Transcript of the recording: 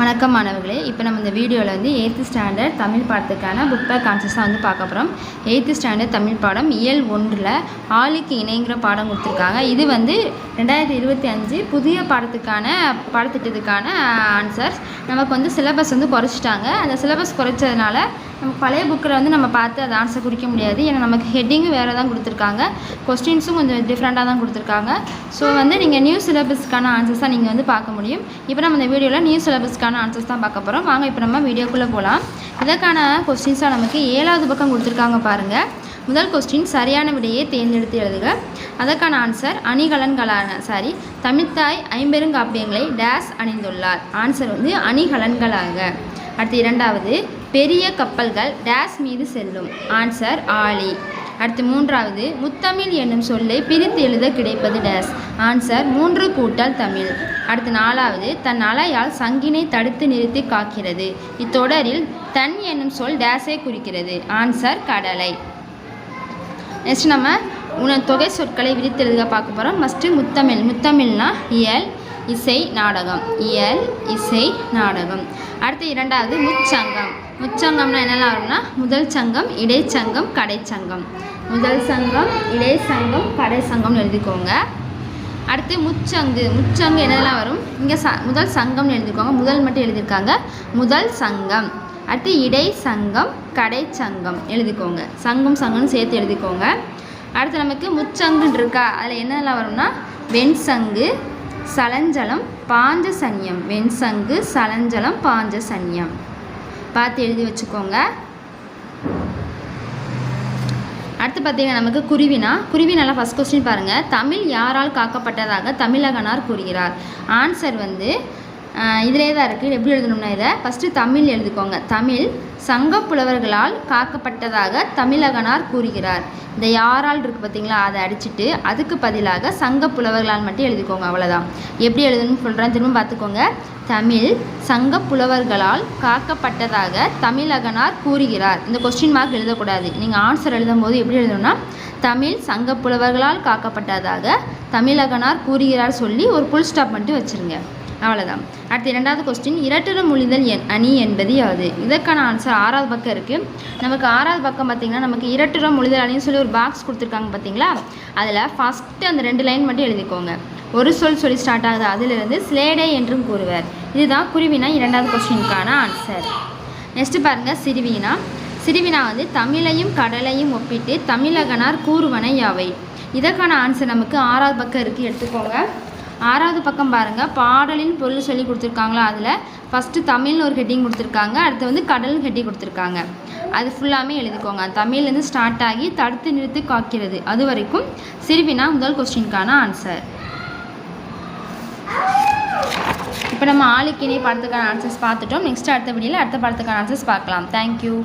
வணக்கம் மாணவர்களே. இப்போ நம்ம இந்த வீடியோவில் வந்து எயித்து ஸ்டாண்டர்ட் தமிழ் பாடத்துக்கான புக் பேக் கான்செப்ட்ஸாக வந்து பார்க்க போகிறோம் எயித்து ஸ்டாண்டர்ட் தமிழ் பாடம் இயல் ஒன்றில் ஆளுக்கு இணைங்கிற பாடம் கொடுத்துருக்காங்க. இது வந்து ரெண்டாயிரத்தி இருபத்தி அஞ்சு புதிய பாடத்துக்கான பாடத்திட்டத்துக்கான ஆன்சர்ஸ் நமக்கு வந்து சிலபஸ் வந்து குறைச்சிட்டாங்க. அந்த சிலபஸ் குறைச்சதுனால நம்ம பழைய புக்கில் வந்து நம்ம பார்த்து அதை ஆன்சர் குறிக்க முடியாது. ஏன்னா நமக்கு ஹெட்டிங்கும் வேறு தான் கொடுத்துருக்காங்க. கொஸ்டின்ஸும் கொஞ்சம் டிஃப்ரெண்ட்டாக தான் கொடுத்துருக்காங்க. ஸோ வந்து நீங்கள் நியூ சிலபஸ்க்கான ஆன்சர்ஸ் தான் நீங்கள் வந்து பார்க்க முடியும். இப்போ நம்ம இந்த வீடியோவில் நியூ சிலபஸ்க்கான ஆன்சர்ஸ் தான் பார்க்க போகிறோம் வாங்க இப்போ நம்ம வீடியோக்குள்ளே போகலாம் இதற்கான கொஸ்டின்ஸாக நமக்கு ஏழாவது பக்கம் கொடுத்துருக்காங்க பாருங்கள் முதல் கொஸ்டின் சரியான விடையை தேர்ந்தெடுத்து எழுதுக. அதற்கான ஆன்சர் அணிகலன்களான சாரி தமிழ்த்தாய் ஐம்பெருங்காப்பியங்களை டேஸ் அணிந்துள்ளார். ஆன்சர் வந்து அணிகலன்களாக. அடுத்து இரண்டாவது பெரிய கப்பல்கள் டேஸ் மீது செல்லும். ஆன்சர் ஆலி. அடுத்து மூன்றாவது முத்தமிழ் என்னும் சொல்லை பிரித்து எழுத கிடைப்பது டேஸ் ஆன்சர் மூன்று கூட்டல் தமிழ். அடுத்து நாலாவது தன் அலையால் சங்கினை தடுத்து நிறுத்தி காக்கிறது. இத்தொடரில் தன் என்னும் சொல் டேஸை குறிக்கிறது. ஆன்சர் கடலை. நெக்ஸ்ட் நம்ம உன தொகை சொற்களை விரித்து எழுத பார்க்க போகிறோம் ஃபஸ்ட்டு முத்தமிழ். முத்தமிழ்னா இயல் இசை நாடகம். இயல் இசை நாடகம். அடுத்து இரண்டாவது முச்சங்கம். முச்சங்கம்னா என்னெல்லாம் வரும்னா முதல் சங்கம் இடைச்சங்கம் கடைச்சங்கம் முதல் சங்கம் இடைச்சங்கம் கடைச்சங்கம்னு எழுதிக்கோங்க. அடுத்து முச்சங்கு. முச்சங்கு என்னெல்லாம் வரும்? இங்கே ச முதல் சங்கம்னு எழுதிக்கோங்க. முதல் மட்டும் எழுதியிருக்காங்க. முதல் சங்கம். அடுத்து இடை சங்கம் கடை சங்கம் எழுதிக்கோங்க. சங்கம் சங்கம்னு சேர்த்து எழுதிக்கோங்க. அடுத்து நமக்கு முச்சங்குன்னு இருக்கா அதில் என்னெல்லாம் வரும்னா வெண் சங்கு சலஞ்சலம் பாஞ்ச சன்யம் வெண்சங்கு சலஞ்சலம் பாஞ்ச சன்யம் பார்த்து எழுதி வச்சுக்கோங்க. அடுத்து பார்த்தீங்கன்னா நமக்கு குருவினா குருவினால ஃபஸ்ட் கொஸ்டின் பாருங்கள் தமிழ் யாரால் காக்கப்பட்டதாக தமிழகனார் கூறுகிறார். ஆன்சர் வந்து இதிலே தான் இருக்குது எப்படி எழுதணும்னா இதை? ஃபஸ்ட்டு தமிழ் எழுதிக்கோங்க. தமிழ் சங்க புலவர்களால் காக்கப்பட்டதாக தமிழகனார் கூறுகிறார். இந்த யாரால் இருக்குது பார்த்தீங்களா? அதை அடிச்சுட்டு அதுக்கு பதிலாக சங்க புலவர்களால் மட்டும் எழுதிக்கோங்க அவ்வளோதான் எப்படி எழுதணும்னு சொல்கிறேன் திரும்ப பார்த்துக்கோங்க. தமிழ் சங்க புலவர்களால் காக்கப்பட்டதாக தமிழகனார் கூறுகிறார். இந்த கொஸ்டின் மார்க் எழுதக்கூடாது. நீங்கள் ஆன்சர் எழுதும்போது எப்படி எழுதணும்னா தமிழ் சங்க புலவர்களால் காக்கப்பட்டதாக தமிழகனார் கூறுகிறார் சொல்லி ஒரு புல் ஸ்டாப் மட்டும் வச்சுருங்க. அவ்வளோதான் அடுத்து இரண்டாவது கொஸ்டின் இரட்டுற முழிதல் என் அணி என்பது யாது? இதற்கான ஆன்சர் ஆறாவது பக்கம் இருக்குது நமக்கு ஆறாவது பக்கம் பார்த்திங்கன்னா நமக்கு இரட்டுற முழிதல் அணின்னு சொல்லி ஒரு பாக்ஸ் கொடுத்துருக்காங்க பார்த்தீங்களா அதில் ஃபஸ்ட்டு அந்த ரெண்டு லைன் மட்டும் எழுதிக்கோங்க. ஒரு சொல் சொல்லி ஸ்டார்ட் ஆகுது. அதிலிருந்து ஸ்லேடே என்றும் கூறுவர். இதுதான் குருவினா இரண்டாவது கொஸ்டினுக்கான ஆன்சர் நெக்ஸ்ட்டு பாருங்கள் சிறுவினா. சிறுவினா வந்து தமிழையும் கடலையும் ஒப்பிட்டு தமிழகனார் கூறுவன யாவை? இதற்கான ஆன்சர் நமக்கு ஆறாவது பக்கம் இருக்குது எடுத்துக்கோங்க. ஆறாவது பக்கம் பாருங்கள் பாடலின் பொருள் சொல்லி கொடுத்துருக்காங்களா அதில்? ஃபஸ்ட்டு தமிழ்னு ஒரு ஹெட்டிங் கொடுத்துருக்காங்க. அடுத்து வந்து கடல்னு ஹெட்டிங் கொடுத்துருக்காங்க. அது ஃபுல்லாமே எழுதிக்கோங்க. தமிழ்லேருந்து ஸ்டார்ட் ஆகி தடுத்து நிறுத்து காக்கிறது. அது வரைக்கும் சிறுவினா முதல் கொஸ்டினுக்கான ஆன்சர் இப்போ நம்ம ஆளுக்கிணை படத்துக்கான ஆன்சர்ஸ் பார்த்துட்டோம். நெக்ஸ்ட் அடுத்த வீடியோவில் அடுத்த படத்துக்கான ஆன்சர்ஸ் பார்க்கலாம். தேங்க்யூ